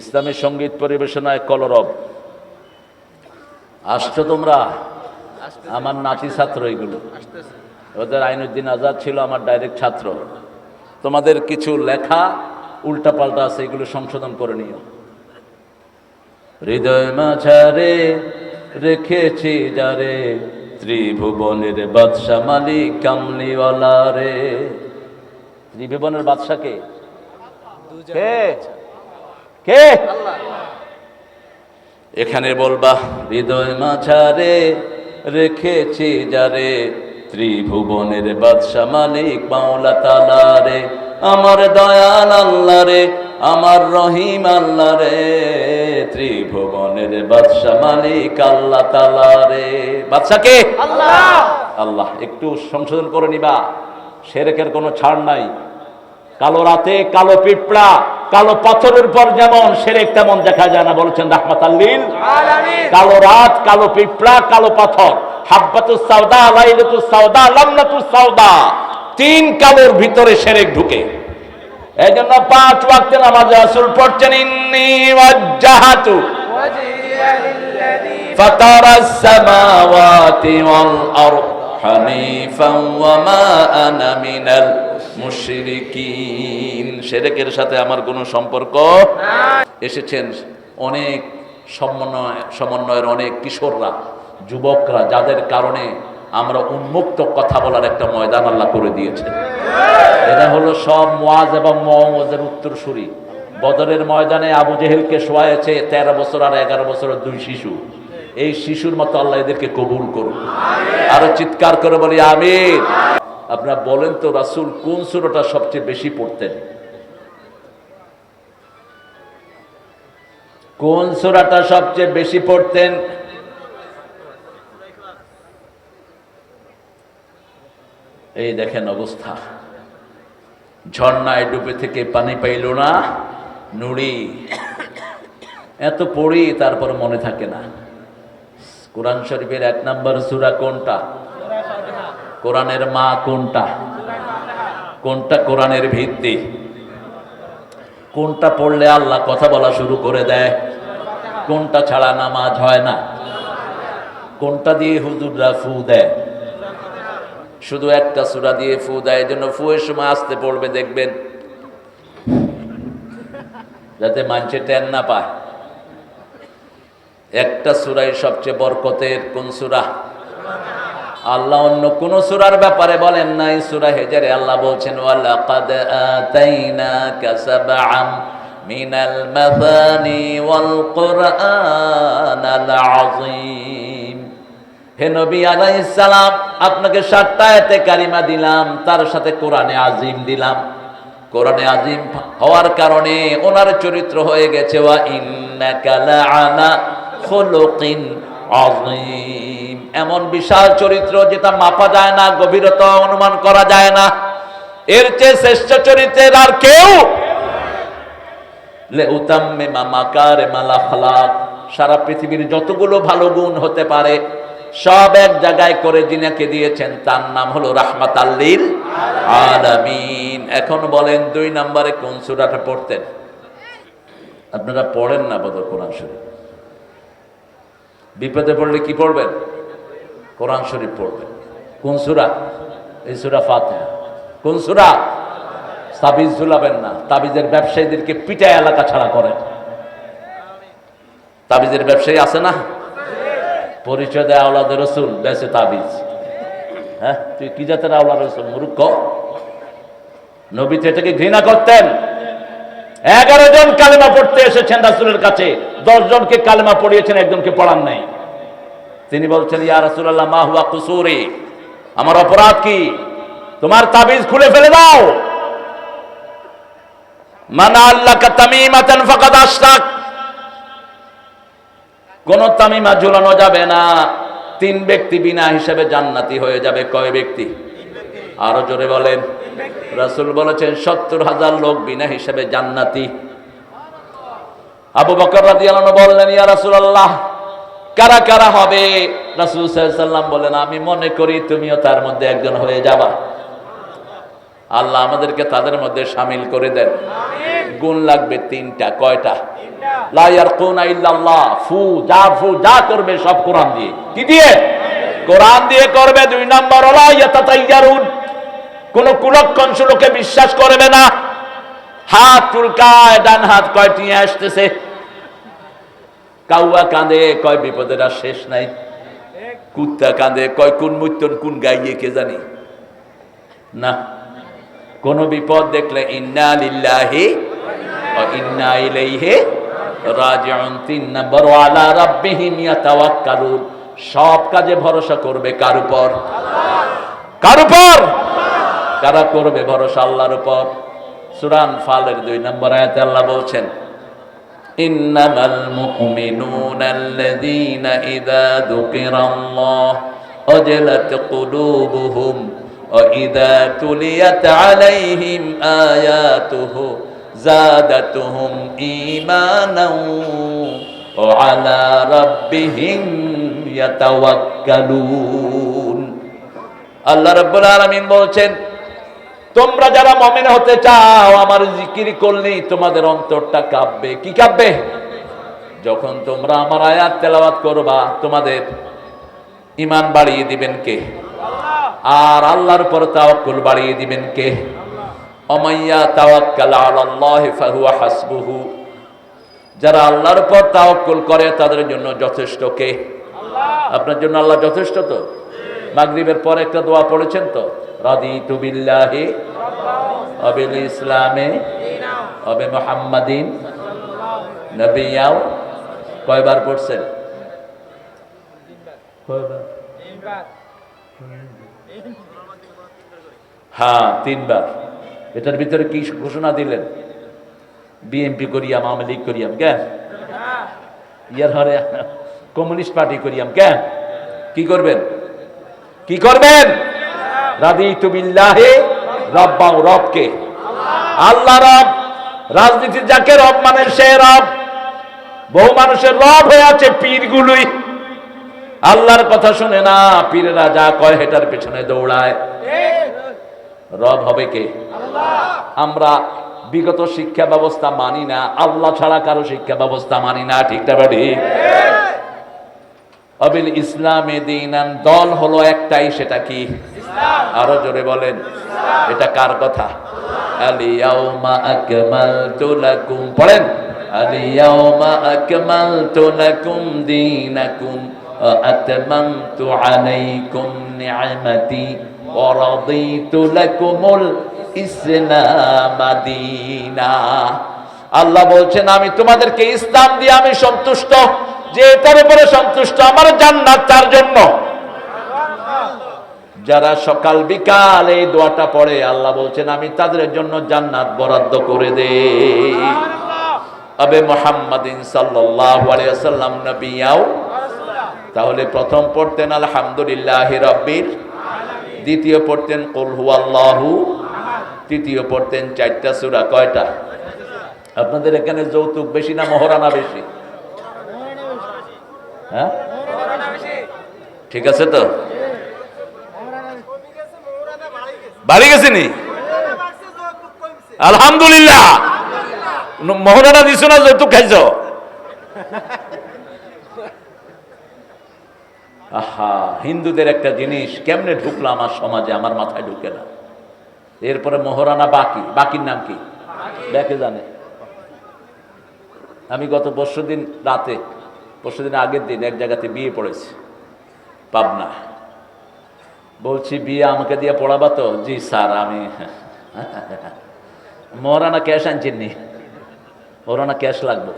ইসলামী সংগীত পরিবেশনায় কলরব। আসছো তোমরা? আমার নাতি ছাত্র এগুলো। ওদের আইনুদ্দিন আজাদ ছিল আমার ডাইরেক্ট ছাত্র। তোমাদের কিছু লেখা উল্টাপাল্টা আছে এগুলো সংশোধন করে নিও। হৃদয় মাঝারে রেখেছি যারে ত্রিভুবনের বাদশা মালিক কামলিওয়ালা রে। ত্রিভুবনের বাদশাকে কে? কে? এখানে বলবা হৃদয় মাঝারে রেখেছি যারে ত্রিভুবনের বাদশা মালিক মাওলা তালা রে আমার দয়াল আল্লাহ রে আমার রহিম আল্লাহ রে ত্রিভুবনের বাদশা মালিক আল্লাহ তালা রে। বাদশা কে? আল্লাহ। আল্লাহ একটু সংশোধন করে নিবা সেরেকের কোনো ছাড় নাই। কালো রাতে কালো পিঁপড়া কালো পাথরের পর যেমন সেরেক তেমন দেখা যায় না বলেছেন রাহমাত আল্লিন কালো রাত কালো পিঁপড়া কালো পাথর। হাব্বাতুস সাউদা লাইলাতুস সাউদা লামনাতুস সাউদা তিন কালোর ভিতরে সেরেক ঢুকে। এই জন্য পাঁচ ওয়াক্তে নামাজ রাসূল পড়ছেন ইন্নি ওয়াজ্জাহাতু ফাতারাস সামাওয়াতি ওয়াল আরদ। সাথে আমার কোনো সম্পর্ক এসেছেন অনেক সমন্বয় সমন্বয়ের অনেক কিশোররা, যুবকরা, যাদের কারণে আমরা উন্মুক্ত কথা বলার একটা ময়দান আল্লাহ করে দিয়েছে এটা হলো সব মোয়াজ এবং মোয়াজের উত্তরসূরি। বদরের ময়দানে আবু জেহেলকে শোয়াইছে তেরো বছর আর এগারো বছরের দুই শিশু। এই শিশুর মতো আল্লাহ এদেরকে কবুল করুন আরও চিৎকার করে বলি আমির আপনারা বলেন তো, রাসুল কোন সুরটা সবচেয়ে বেশি পড়তেন? কোন সুরাটা সবচেয়ে বেশি পড়তেন? এই দেখেন অবস্থা। ঝর্ণায় ডুবে থেকে পানি পাইল না, নুড়ি। এত পড়ি, তারপর মনে থাকে না। কোরআন শরীফের এক নম্বর সূরা কোনটা? কোরআনের মা কোনটা? কোনটা কোরআনের ভিত্তি? কোনটা পড়লে আল্লাহ কথা বলা শুরু করে দেয়? কোনটা ছাড়া নামাজ হয় না? কোনটা দিয়ে হুজুররা ফু দেয়? শুধু একটা সূরা দিয়ে ফু দেয়, এই জন্য ফুয়ের সময় আসতে পড়বে, দেখবেন। যাতে মানুষে টেন না পায়। একটা সুরাই সবচেয়ে বরকতের কোন সুরা? আল্লাহ অন্য কোন সুরার ব্যাপারে বলেন নাই সুরা হেজারে আল্লাহ বলছেন, ওয়ালাকাদ আতাইনাকা সাবআম মিনাল মাসানি ওয়াল কুরআনাল আযীম। হে নবী আলাইহিস সালাম, আপনাকে সাতটা আয়াতে কারিমা দিলাম, তার সাথে কোরআনে আজিম দিলাম। কোরআনে আজিম হওয়ার কারণে ওনার চরিত্র হয়ে গেছে, ওয়া ইন্নাকা লাআলা এমন বিশাল চরিত্র যেটা মাপা যায় না, গভীরতা অনুমান করা যায় না। এর চেয়ে শ্রেষ্ঠ চরিত্রের আর কেউ সারা পৃথিবীর যতগুলো ভালো গুণ হতে পারে, সব এক জায়গায় করে যিনাকে দিয়েছেন, তার নাম হলো রাহমাত আল্লিল আলামিন। এখন বলেন, দুই নম্বরে কোন সূরাটা পড়তেন? আপনারা পড়েন না বোধ কোরআন শরীফ। বিপদে পড়লে কি পড়বেন? কোরআন শরীফ পড়বেন। কোন সূরা? এই সূরা ফাতিহা। কোন সূরা? তাবিজ ঝুলাবেন না। তাবিজের ব্যবসায়ীদেরকে পিটায় এলাকা ছাড়া করেন। তাবিজের ব্যবসায়ী আছে না? পরিচয় দেয় আওলাদ রসুল বেসে তাবিজ। হ্যাঁ? তুই কি জাতের আওলাদ রসুল? মূর্খ? নবী এটাকে ঘৃণা করতেন। এগারো জন কালেমা পড়তে এসেছেন রাসুলের কাছে। দশ জনকে কালেমা পড়িয়েছেন, একজনকে পড়ান নাই। তিনি বলছেন, ইয়া রাসুল্লাহ মা হুয়া কুসুরি? আমার অপরাধ কি? তোমার তাবিজ খুলে ফেলে দাও। মানা আল্লাহ তামিমাতান ফাকাদ আশরাক। কোন তামিমা ঝুলানো যাবে না। তিন ব্যক্তি বিনা হিসেবে জান্নাতি হয়ে যাবে। কয় ব্যক্তি? আরও জোরে বলেন। রাসূল বলেছেন, সত্তর হাজার লোক বিনা হিসেবে জান্নাতি। আবু বকর রাদিয়াল্লাহু বললেন, ইয়া রাসূলুল্লাহ, কারা কারা হবে? রাসূল সাল্লাল্লাহু বলেন আমি মনে করি তুমিও তার মধ্যে একজন হয়ে যাবা। আল্লাহ আমাদেরকে তাদের মধ্যে সামিল করে দেন। গুণ লাগবে তিনটা, কয়টা? লাইয়ার কোন ইল্লাল্লাহ, ফু, যা ফু, যা করবে সব কোরআন দিয়ে। কি দিয়ে? কোরআন দিয়ে করবে, দুই নম্বর কোন কুলক্ষণ লোকে বিশ্বাস করবে না। হাত চুলকায়, ডান হাত কয়টি আসতেছে। কাউয়া কাঁদে, কয়, বিপদের আর শেষ নাই। কুত্তা কাঁদে, কয়, কোন মুত্যন, কোন গাইয়ে, কে জানি। না, কোন বিপদ দেখলে ইন্না লিল্লাহি ইন্না ইলাইহি রাজিউন। তিন নম্বর আলা রাব্বিহিম ইয়াতাওয়াক্কালুন। সব কাজে ভরসা করবে কার উপর? কার উপর? কারা করবে ভরসা আল্লাহর উপর সুরান ফালের দুই নম্বর আয়াতে আল্লাহ বলছেন إنما المؤمنون الذين إذا ذكر الله وجلت قلوبهم وإذا تليت عليهم آياته زادتهم إيمانا وعلى ربهم يتوكلون আল্লাহ রব্বুল আলামিন বলছেন তোমরা যারা মমিন হতে চাও, আমার জিকির করলে তোমাদের অন্তরটা কাঁপবে। কি কাঁপবে? যখন তোমরা আমার আয়াত তেলাওয়াত করবা, তোমাদের ইমান বাড়িয়ে দিবেন কে? আর আল্লাহর উপর তাওয়াক্কুল বাড়িয়ে দিবেন কে? অমাইয়া তাওয়াক্কাল আলাল্লাহি ফাহুয়া হাসবুহু। যারা আল্লাহর উপর তাওয়াক্কুল করে, তাদের জন্য যথেষ্ট কে? আপনার জন্য আল্লাহ যথেষ্ট তো? মাগরিবের পর একটা দোয়া পড়েছেন তো? রাদিতু বিল্লাহি অবিল ইসলামে অবে মোহাম্মদিন নবিয়াও কয়বার পড়ছেন? হ্যাঁ তিনবার। এটার ভিতরে কি ঘোষণা দিলেন? বিএনপি করিয়াম আওয়ামী লীগ করিয়াম কেন ইয়ার হরে কমিউনিস্ট পার্টি করিয়াম কেন কি করবেন? কি করবেন? রাদি তুবিল্লাহে রব্বা রবকে। আল্লাহ রব রাজনীতির যাকে রব মানে সে রব। বহু মানুষের রব হয়ে আছে পীরগুলোই। আল্লাহর কথা শুনে না, পীরেরা যা কয় হেটার পেছনে দৌড়ায়। রব হবে কে? আমরা বিগত শিক্ষা ব্যবস্থা মানি না, আল্লাহ ছাড়া কারও শিক্ষা ব্যবস্থা মানি না ঠিকটা বাড়ি অবিল ইসলামে দিনান দল হলো একটাই সেটা কি? আরও জোরে বলেন। এটা কার কথা? আলিয়াউমা আকমালতু লাকুম। পড়েন। আলিয়াউমা আকমালতু লাকুম দীনাকুম ওয়া আতমামতু আলাইকুম নি'মাতি ওয়া রাদিতু লাকুমুল ইসলাম দীনা। আল্লাহ বলছেন আমি তোমাদেরকে ইসলাম দিয়ে আমি সন্তুষ্ট। যে এটার উপরে সন্তুষ্ট আমার জান্নাত তার জন্য। যারা সকাল বিকাল এই দোয়াটা পড়ে, আল্লাহ বলছেন, আমি তাদের জন্য জান্নাত বরাদ্দ করে দে। আবে মোহাম্মদিন ওয়াসাল্লাম, নবিয়াও। তাহলে প্রথম পড়তেন, আলহামদুলিল্লাহ রব্বির দ্বিতীয় পড়তেন, কুল হুয়াল্লাহু তৃতীয় পড়তেন, চারটা সুরা। কয়টা? আপনাদের এখানে যৌতুক বেশি না মহারানা বেশি? হ্যাঁ? ঠিক আছে তো? বাড়ি গেছে নি? আলহামদুলিল্লাহ। মহারানা দিছ না যৌতুক খাইছ? আহা হিন্দুদের একটা জিনিস কেমনে ঢুকলো আমার সমাজে? আমার মাথায় ঢুকে না। এরপরে মহারানা বাকি। বাকির নাম কি? দেখে জানে। আমি গত পরশু দিন রাতে পরশু দিন আগের দিন এক জায়গাতে বিয়ে পড়েছি, পাবনা। বলছি, বিয়ে আমাকে দিয়ে পড়াবা তো? জি স্যার, আমি মহারানা ক্যাশ আনছেননি? মহারানা ক্যাশ লাগবে।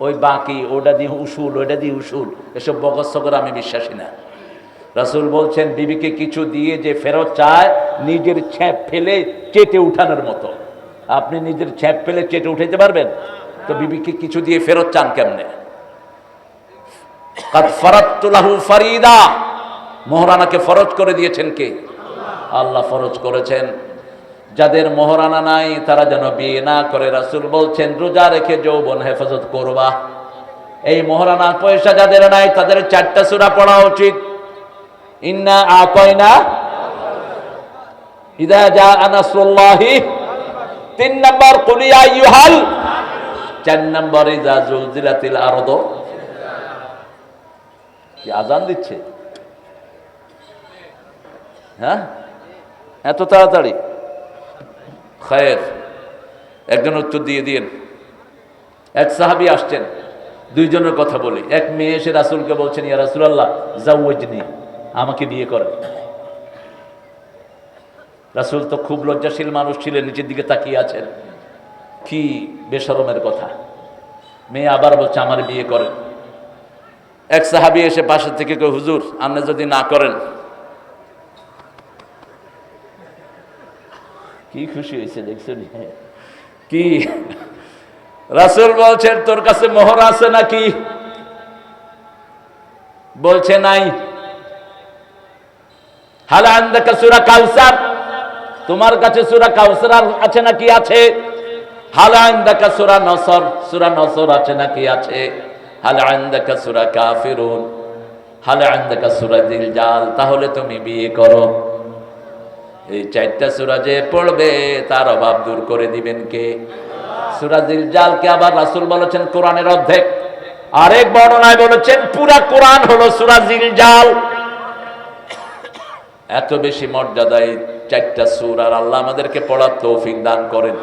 ওই বাকি, ওটা দিয়ে উসুল, ওইটা দিয়ে উসুল, এসব বগৎসগর আমি বিশ্বাসী না। রাসুল বলছেন, বিবিকে কিছু দিয়ে যে ফেরত চায়, নিজের ছ্যাপ ফেলে চেটে উঠানোর মতো। আপনি নিজের ছ্যাপ ফেলে চেটে উঠাইতে পারবেন? তো বিবিকে কিছু দিয়ে ফেরত চান কেমনে? মোহরানাকে ফরজ করে দিয়েছেন কে? আল্লাহ ফরজ করেছেন। যাদের মোহরানা নাই, তারা যেন বিয়ে না করে। রাসুল বলছেন, রোজা রেখে যৌবন হেফাজত করবা। এই মোহরানা পয়সা যাদের নাই, তাদের চারটা সুরা পড়া উচিত। ইন্না ইদা যা আনাসুল্লাহি তিন নম্বর কুলিয়া ইউহাল চার নম্বর ইজা জুলজিলাতিল আরদ। কি আজান দিচ্ছে? হ্যাঁ? এত তাড়াতাড়ি? খায়ের, একজন উত্তর দিয়ে দিন এক সাহাবি আসছেন, দুইজনের কথা বলি। এক মেয়ে এসে রাসুলকে বলছেন, ইয়া রাসুলাল্লাহ জাউজনি আমাকে বিয়ে করেন রাসুল তো খুব লজ্জাশীল মানুষ ছিলেন, নিচের দিকে তাকিয়ে আছেন। কি বেসরমের কথা। মেয়ে আবার বলছে, আমার বিয়ে করেন। এক সাহাবি এসে পাশে থেকে কই হুজুর, আপনি যদি না করেন। কি খুশি হয়েছে, দেখছেন? কি? রাসুল বলছেন, তোর কাছে মোহর আছে নাকি? বলছে, নাই। তোমার কাছে সুরা কাউসার আছে নাকি? আছে। হালা আন্দাকা সুরা নসর? সুরা নসর আছে নাকি? আছে। হালা আন্দাকা সুরা কাফিরুন, হালা আন্দাকা সুরা দিল জাল তাহলে তুমি বিয়ে করো। এই চারটা সুরা যে পড়বে, তার অভাব দূর করে দিবেন কে? সুরাজিল জালকে আবার রাসুল বলেছেন কোরআনের অর্ধেক। আরেক বর্ণনায় বলেছেন, পুরা কোরআন হলো সুরাজিল জাল এত বেশি মর্যাদায় চারটা সুর, আর আল্লাহ আমাদেরকে পড়ার তৌফিক দান করেন।